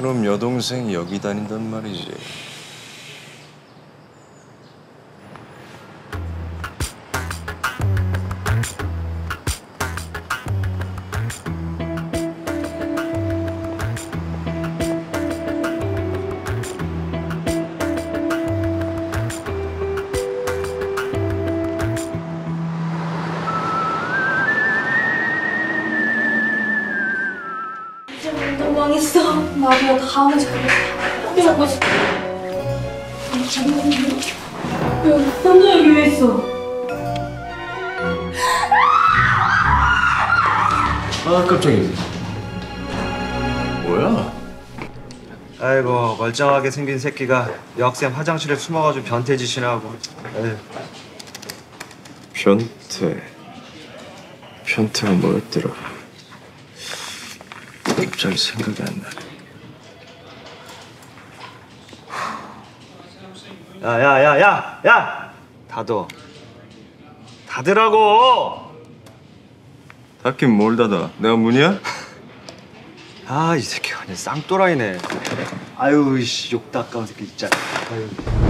그놈 여동생이 여기 다닌단 말이지. 망했어. 마리아 다음에 잘해. 자고 싶어. 여기 남자 여기 왜 있어? 아 깜짝이야. 뭐야? 아이고 멀쩡하게 생긴 새끼가 여학생 화장실에 숨어가지고 변태 짓이나 하고 에휴. 변태. 변태가 뭐였더라? 갑자기 생각이 안 나네. 야야 야 야 야! 닫어 닫으라고 닫긴 뭘 닫아? 내가 문이야? 아 이 새끼 완전 쌍또라이네 아유 씨욕 닦아온 새끼 진짜 아유.